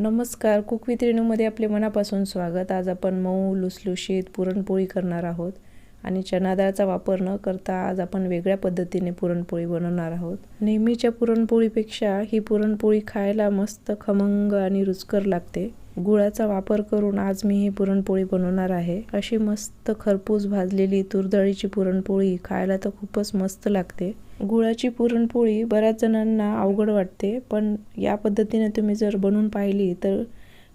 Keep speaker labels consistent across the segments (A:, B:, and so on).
A: नमस्कार. Cook with रेणूमध्ये आपले मनापासून स्वागत. आज आपण मऊ लुसलुशीत पुरणपोळी करणार आहोत आणि चना डाळचा वापर न करता आज आपण वेगळ्या पद्धतीने पुरणपोळी बनवणार आहोत. नेहमीच्या पुरणपोळीपेक्षा ही पुरणपोळी खायला मस्त खमंग आणि रुचकर लागते. गुळाचा वापर करून आज मी ही पुरणपोळी बनवणार आहे. अशी मस्त खरपूस भाजलेली तुरडाळीची पुरणपोळी खायला तर खूपच मस्त लागते. गुळाची पुरणपोळी बऱ्याच जणांना अवघड वाटते पण या पद्धतीने तुम्ही जर बनवून पाहिली तर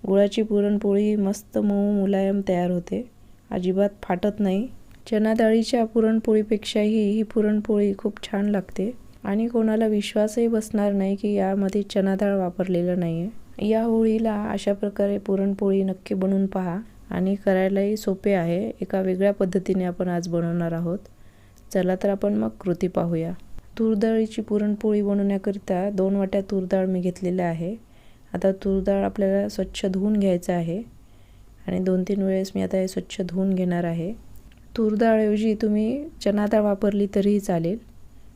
A: गुळाची पुरणपोळी मस्त मऊ मुलायम तयार होते. अजिबात फाटत नाही. चना डाळीच्या पुरणपोळीपेक्षाही ही पुरणपोळी खूप छान लागते. आणि कोणाला विश्वासही बसणार नाही की यामध्ये चना डाळ वापरलेलं नाही आहे या होळीला अशा प्रकारे पुरणपोळी नक्की बनवून पहा. आणि करायलाही सोपे आहे. एका वेगळ्या पद्धतीने आपण आज बनवणार आहोत. चला तर आपण मग कृती पाहूया. तूरडाळीची पुरणपोळी बनवण्याकरिता दोन वाट्या तूरडाळ मी घेतलेल्या आहे. आता तूरडाळ आपल्याला स्वच्छ धुवून घ्यायचं आहे. आणि दोन तीन वेळेस मी आता हे स्वच्छ धुवून घेणार आहे. तूरडाळऐवजी तुम्ही चना डाळ वापरली तरीही चालेल.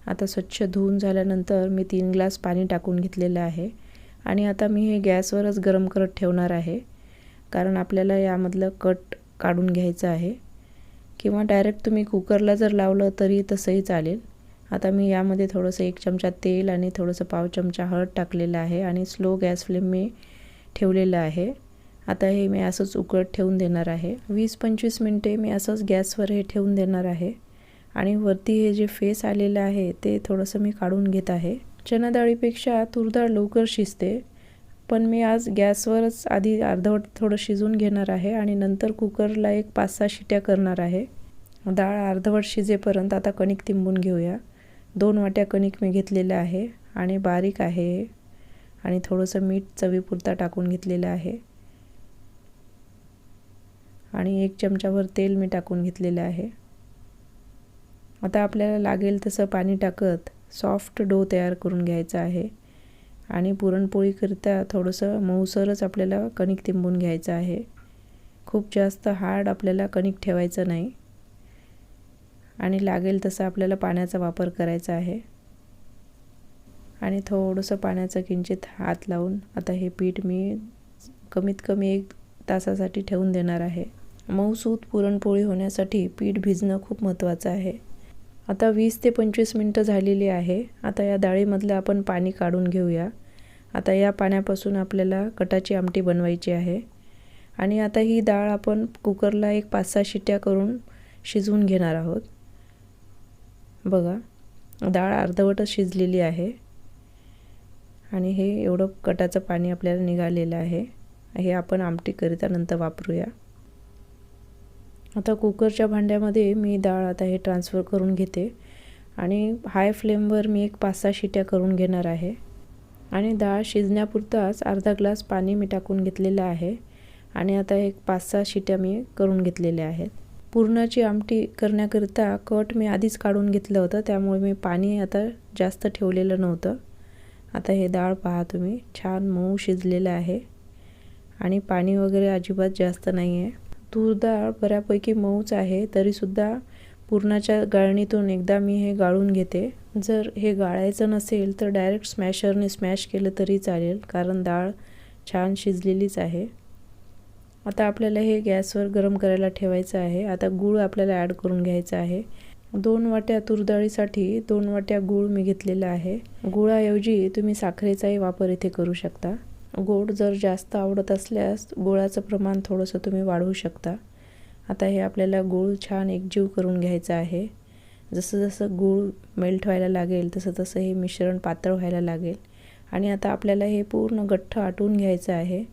A: आता स्वच्छ धुवून झाल्यानंतर मी तीन ग्लास पाणी टाकून घेतलेलं आहे. आणि आता मी हे गॅसवरच गरम करत ठेवणार आहे. कारण आपल्याला यामधलं कट काढून घ्यायचं आहे. किंवा डायरेक्ट तुम्ही कुकरला जर लावलं तरी तसंही चालेल. आता मी यामध्ये थोडंसं एक चमचा तेल आणि थोडंसं पाव चमचा हळद टाकलेलं आहे आणि स्लो गॅस फ्लेम मी ठेवलेलं आहे. आता हे मी असंच उकळत ठेवून देणार आहे. वीस पंचवीस मिनटे मी असंच गॅसवर हे ठेवून देणार आहे. आणि वरती हे जे फेस आलेलं आहे ते थोडंसं मी काढून घेत आहे. चना डाळीपेक्षा तूरडाळ लवकर शिजते. पण मी आज गॅसवरच आधी अर्धवट थोडं शिजून घेणार आहे आणि नंतर कुकरला एक पाच सहा शिट्या करणार आहे. डाळ अर्धवट शिजेपर्यंत आता कणिक तिंबून घेऊया. दोन वाट्या कणिक मी घेतलेल्या आहे आणि बारीक आहे आणि थोडंसं मीठ चवीपुरता टाकून घेतलेलं आहे. आणि एक चमचाभर तेल मी टाकून घेतलेलं आहे. आता आपल्याला लागेल तसं पाणी टाकत सॉफ्ट डो तयार करून घ्यायचा आहे. आणि पुरणपोळीकरिता थोडंसं मऊसरच आपल्याला कणिक तिंबून घ्यायचं आहे. खूप जास्त हार्ड आपल्याला कणिक ठेवायचं नाही. आणि लागेल तसं आपल्याला पाण्याचा वापर करायचा आहे. आणि थोडंसं पाण्याचा किंचित हात लावून आता हे पीठ मी कमीत कमी एक तासासाठी ठेवून देणार आहे. मऊसूत पुरणपोळी होण्यासाठी पीठ भिजणं खूप महत्त्वाचं आहे. आता वीस ते पंचवीस मिनटं झालेली आहे. आता या डाळीमधलं आपण पाणी काढून घेऊया. आता या पाण्यापासून आपल्याला कटाची आमटी बनवायची आहे. आणि आता ही डाळ आपण कुकरला एक पाच सहा शिट्ट्या करून शिजवून घेणार आहोत. बघा डाळ अर्धवटच शिजलेली आहे. आणि हे एवढं कटाचं पाणी आपल्याला निघालेलं आहे. हे आपण आमटीकरिता नंतर वापरूया. आता कुकरच्या भांड्यामध्ये मी डाळ आता हे ट्रान्सफर करून घेते. आणि हाय फ्लेमवर मी एक पाच सहा शिट्या करून घेणार आहे. आणि डाळ शिजण्यापुरताच अर्धा ग्लास पाणी मी टाकून घेतलेलं आहे. आणि आता एक पाच सहा शिट्या मी करून घेतलेल्या आहेत. पुरणाची आमटी करण्याकरिता कट मी आधीच काढून घेतलं होतं. त्यामुळे मी पाणी आता जास्त ठेवलेलं नव्हतं. आता हे डाळ पहा तुम्ही छान मऊ शिजलेलं आहे. आणि पाणी वगैरे अजिबात जास्त नाही आहे तूर डाळ बऱ्यापैकी मऊच आहे तरीसुद्धा पुरणाच्या गाळणीतून एकदा मी हे गाळून घेते. जर हे गाळायचं नसेल तर डायरेक्ट स्मॅशरने स्मॅश केलं तरी चालेल कारण डाळ छान शिजलेलीच आहे. आता आपल्याला हे गॅसवर गरम करायला ठेवायचं आहे. आता गूळ आपल्याला ॲड करून घ्यायचं आहे. दोन वाट्या तुरडाळीसाठी दोन वाट्या गूळ मी घेतलेला आहे. गुळाऐवजी तुम्ही साखरेचाही वापर इथे करू शकता. गोड जर जास्त आवडत असल्यास गुळाचं प्रमाण थोडंसं तुम्ही वाढवू शकता. आता हे आपल्याला गूळ छान एकजीव करून घ्यायचं आहे. जसं जसं गूळ मेल्ट व्हायला लागेल तसं तसं हे मिश्रण पातळ व्हायला लागेल. आणि आता आपल्याला हे पूर्ण गठ्ठ आटवून घ्यायचं आहे.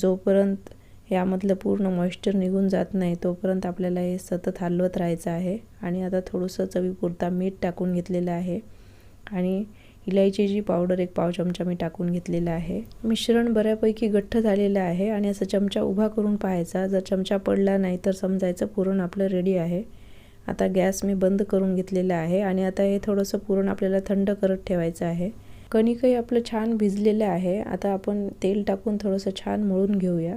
A: जोपर्यंत यामधलं पूर्ण मॉइश्चर निघून जात नाही तोपर्यंत आपल्याला हे सतत हलवत राहायचं आहे. आणि आता थोडंसं चवीपुरता मीठ टाकून घेतलेलं आहे. आणि इलायचीची पावडर एक पाव चमचा मी टाकून घेतलेला आहे. मिश्रण बऱ्यापैकी गठ्ठ झालेलं आहे आणि असा चमचा उभा करून पाहायचा. जर चमचा पडला नाही तर समजायचं पुरण आपलं रेडी आहे. आता गॅस मी बंद करून घेतलेला आहे आणि आता हे थोडंसं पुरण आपल्याला थंड करत ठेवायचं आहे. कणिकही आपलं छान भिजलेलं आहे. आता आपण तेल टाकून थोडंसं छान मळून घेऊया.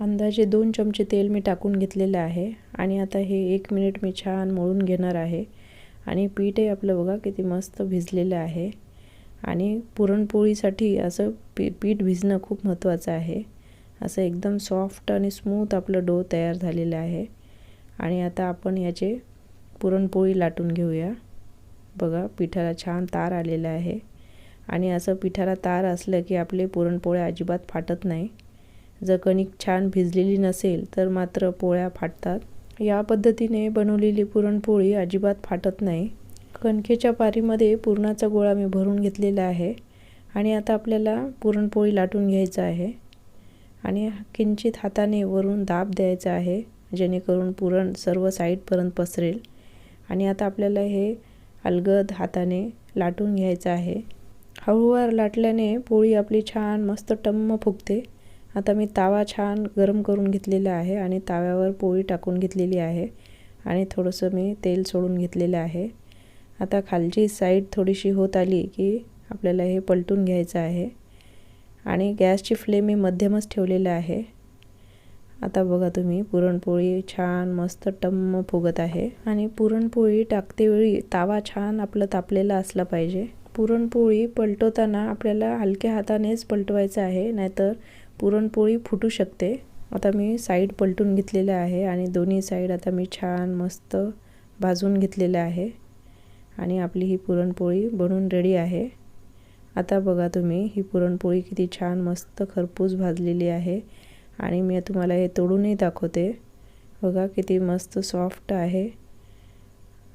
A: अंदाजे दोन चमचे तेल मी टाकून घेतलेलं आहे आणि आता हे एक मिनिट मी छान मळून घेणार आहे. आणि पीठही आपलं बघा किती मस्त भिजलेलं आहे. आणि पुरणपोळीसाठी असं पी पीठ भिजणं खूप महत्त्वाचं आहे. असं एकदम सॉफ्ट आणि स्मूथ आपलं डो तयार झालेलं आहे. आणि आता आपण याचे पुरणपोळी लाटून घेऊया. बघा पिठाला छान तार आलेला आहे. आणि असं पिठाला तार असलं की आपले पुरणपोळ्या अजिबात फाटत नाही. जर कणिक छान भिजलेली नसेल तर मात्र पोळ्या फाटतात. या पद्धतीने बनवलेली पुरणपोळी अजिबात फाटत नाही. कणकेच्या पारीमध्ये पुरणाचा गोळा मी भरून घेतलेला आहे आणि आता आपल्याला पुरणपोळी लाटून घ्यायचं आहे आणि किंचित हाताने वरून दाब द्यायचा आहे जेणेकरून पुरण सर्व साईडपर्यंत पसरेल. आणि आता आपल्याला हे अलगद हाताने लाटून घ्यायचं आहे. हळूवार लाटल्याने पोळी आपली छान मस्त टम्म फुगते. आता मी तावा छान गरम करून घेतलेला आहे आणि ताव्यावर पोळी टाकून घेतलेली आहे आणि थोडंसं मी तेल सोडून घेतलेलं आहे. आता खालची साईड थोडीशी होत आली की आपल्याला हे पलटून घ्यायचं आहे आणि गॅसची फ्लेम मी मध्यमच ठेवलेलं आहे. आता बघा तुम्ही पुरणपोळी छान मस्त टम्म फुगत आहे आणि पुरणपोळी टाकतेवेळी तावा छान आपलं तापलेला असला पाहिजे. पुरणपोळी पलटवताना आपल्याला हलक्या हातानेच पलटवायचं आहे नाहीतर पुरणपोळी फुटू शकते. आता मी साईड पलटून घेतलेलं आहे आणि दोन्ही साईड आता मी छान मस्त भाजून घेतलेलं आहे. आणि आपली ही पुरणपोळी बनून रेडी आहे. आता बघा तुम्ही ही पुरणपोळी किती छान मस्त खरपूस भाजलेली आहे. आणि मी तुम्हाला हे तोडूनही दाखवते. बघा किती मस्त सॉफ्ट आहे.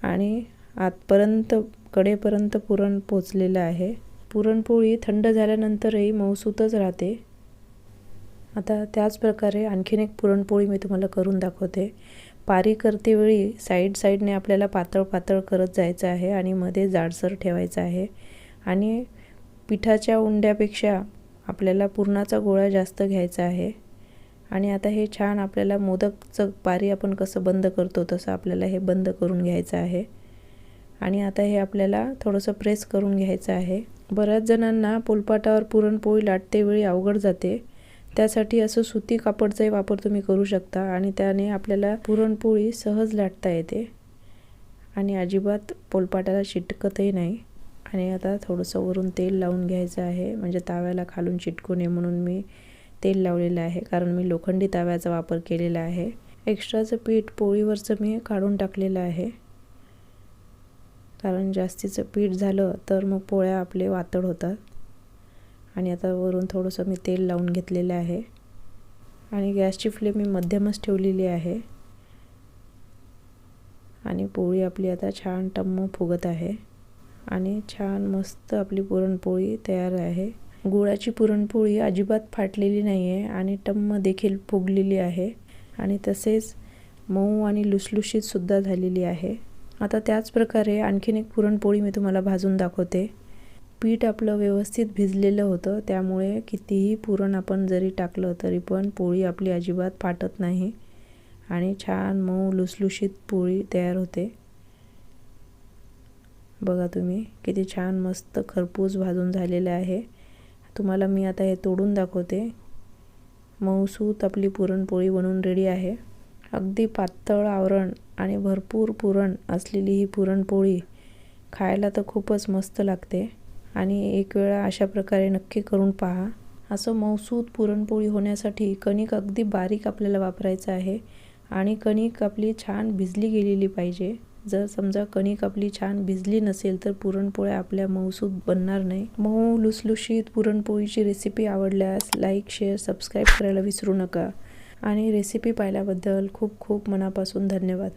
A: आणि आतपर्यंत कडेपर्यंत पुरण पोचलेलं आहे. पुरणपोळी थंड झाल्यानंतरही मऊसूतच राहते. आता त्याच प्रकारे आणखीन एक पुरणपोळी मी तुम्हाला करून दाखवते. पारी करतेवेळी साईड साईडने आपल्याला पातळ पातळ करत जायचं आहे आणि मध्ये जाडसर ठेवायचं आहे. आणि पिठाच्या उंड्यापेक्षा आपल्याला पुरणाचा गोळा जास्त घ्यायचा आहे. आणि आता हे छान आपल्याला मोदकचं पारी आपण कसं बंद करतो तसं आपल्याला हे बंद करून घ्यायचं आहे. आणि आता हे आपल्याला थोडंसं प्रेस करून घ्यायचं आहे. बऱ्याच जणांना पोलपाटावर पुरणपोळी लाटते वेळी अवघड जाते. त्यासाठी असं सुती कापडचाही वापर तुम्ही करू शकता आणि त्याने आपल्याला पुरणपोळी सहज लाटता येते. आणि अजिबात पोलपाटाला चिटकतही नाही. आणि आता थोडंसं वरून तेल लावून घ्यायचं आहे. म्हणजे ताव्याला खालून चिटकू नये म्हणून मी तेल लावलेलं आहे. कारण मी लोखंडी ताव्याचा वापर केलेला आहे. एक्स्ट्राचं पीठ पोळीवरचं मी काढून टाकलेलं आहे. कारण जास्तीचं पीठ झालं तर मग पोळ्या आपले वातड होतात. आणि आता वरून थोडंसं मी तेल लावून घेतलेलं आहे. आणि गॅसची फ्लेम मी मध्यमच ठेवलेली आहे. आणि पोळी आपली आता छान टम्म फुगत आहे. आणि छान मस्त आपली पुरणपोळी तयार आहे. गुळाची पुरणपोळी अजिबात फाटलेली नाही आहे आणि टम्म देखील फुगलेली आहे. आणि तसेच मऊ आणि लुसलुशीतसुद्धा झालेली आहे. आता त्याच प्रकारे आणखीन एक पुरणपोळी मी तुम्हाला भाजून दाखवते. पीठ आपलं व्यवस्थित भिजलेलं होतं त्यामुळे कितीही पुरण आपण जरी टाकलं तरी पण पोळी आपली अजिबात फाटत नाही आणि छान मऊ लुसलुशीत पोळी तयार होते. बघा तुम्ही किती छान मस्त खरपूस भाजून झालेलं आहे. तुम्हाला मी आता हे तोडून दाखवते. मऊसूत आपली पुरणपोळी बनवून रेडी आहे. अगदी पातळ आवरण आणि भरपूर पुरण असलेली ही पुरणपोळी खायला तर खूपच मस्त लागते. आणि एक वेळा अशा प्रकारे नक्की करून पहा. असं मौसूद पुरणपोळी होण्यासाठी कणिक अगदी बारीक आपल्याला वापरायचं आहे आणि कणिक आपली छान भिजली गेलेली पाहिजे. जर समजा कणिक आपली छान भिजली नसेल तर पुरणपोळ्या आपल्या मऊसूद बनणार नाही. मऊ लुसलुशीत पुरणपोळीची रेसिपी आवडल्यास लाईक शेअर सबस्क्राईब करायला विसरू नका. आणि रेसिपी पाहिल्याबद्दल खूप खूप मनापासून धन्यवाद.